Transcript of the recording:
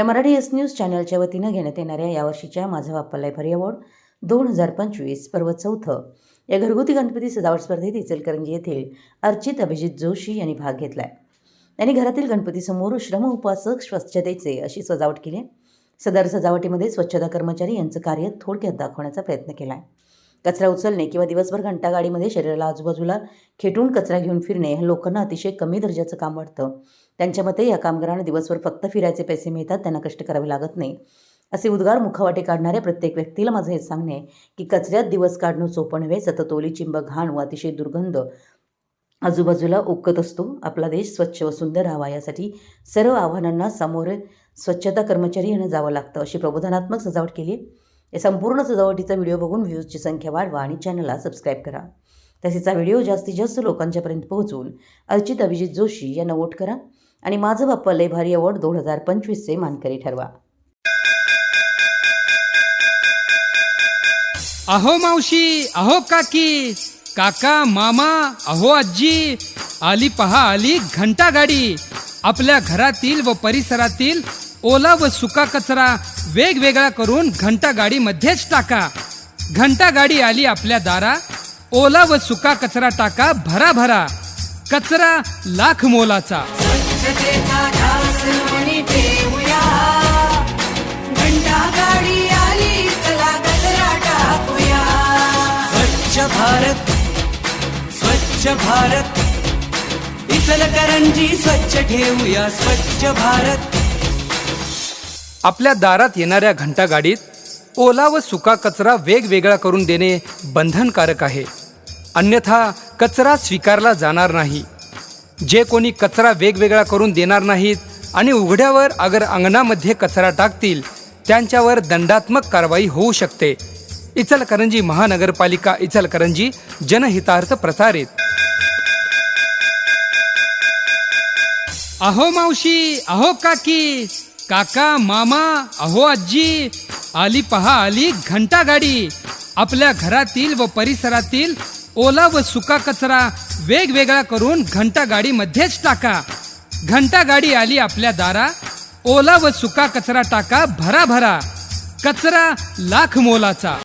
आपल्या Marathi S news चॅनलच्या वतीनं घेण्यात येणाऱ्या यावर्षीच्या माझा बाप्पा लायब्ररी अवॉर्ड दोन हजार पंचवीस पर्व चौथं. या घरगुती गणपती सजावट स्पर्धेत इचलकरंजी येथील अर्चित अभिजित जोशी यांनी भाग घेतला आहे त्यांनी घरातील गणपतीसमोर श्रम उपासक स्वच्छतेचे अशी सजावट केली आहे. सदर सजावटीमध्ये स्वच्छता कर्मचारी यांचं कार्य थोडक्यात दाखवण्याचा प्रयत्न केला आहे कचरा उचलणे किंवा दिवसभर घंटागाडीमध्ये शरीराला आजूबाजूला खेटून कचरा घेऊन फिरणे हे लोकांना अतिशय कमी दर्जाचं काम वाटतं. त्यांच्या मते या कामगारांना दिवसभर फक्त फिरायचे पैसे मिळतात त्यांना कष्ट करावे लागत नाही. असे उद्गार मुखावाटे काढणाऱ्या प्रत्येक व्यक्तीला माझं हे सांगणे की कचऱ्यात दिवस काढणं सोपं नव्हे सतत ओली चिंब घाण व अतिशय दुर्गंध आजूबाजूला ओकत असतो. आपला देश स्वच्छ व सुंदर राहावा यासाठी सर्व आव्हानांना सामोरे स्वच्छता कर्मचारी यांना जावं लागतं अशी प्रबोधनात्मक सजावट केली आहे. या संपूर्ण सजावटीचा व्हिडिओ बघून व्ह्यूजची संख्या वाढवा आणि चॅनलला सबस्क्राईब करा. तसेच हा व्हिडिओ जास्तीत जास्त लोकांच्यापर्यंत पोहोचवून अर्चित अभिजित जोशी यांना वोट करा आणि माझं बाप्पा लय भारी अवॉर्ड दोन हजार पंचवीसचे मानकरी ठरवा. अहो मावशी अहो काकी काका मामा अहो आजी आली पहा आली घंटा गाडी आपल्या घरातील व परिसरातील ओला व सुका कचरा वेगवेगळा करून घंटा गाडीमध्येच टाका. घंटा गाडी आली आपल्या दारा ओला व सुका कचरा टाका भरा भरा कचरा लाख मोलाचा. स्वच्छ भारत स्वच्छ भारत. इचलकरंजी स्वच्छ ठेवूया स्वच्छ भारत. आपल्या दारात येणाऱ्या घंटागाडीत ओला व सुका कचरा वेगवेगळा करून देणे बंधनकारक आहे. अन्यथा कचरा स्वीकारला जाणार नाही. जे कोणी कचरा वेगवेगळा करून देणार नाहीत आणि उघड्यावर अगर अंगणामध्ये कचरा टाकतील त्यांच्यावर दंडात्मक कारवाई होऊ शकते. इचलकरंजी महानगरपालिका इचलकरंजी जनहितार्थ प्रसारित. अहो मावशी अहो काकी काका मामा अहो आजी आली पहा आली घंटा गाडी. आपल्या घरातील व परिसरातील ओला व सुका कचरा वेगवेगळा करून घंटा गाडी मध्येच टाका. घंटा गाडी आली आपल्या दारा ओला व सुका कचरा टाका भरा भरा कचरा लाख मोलाचा.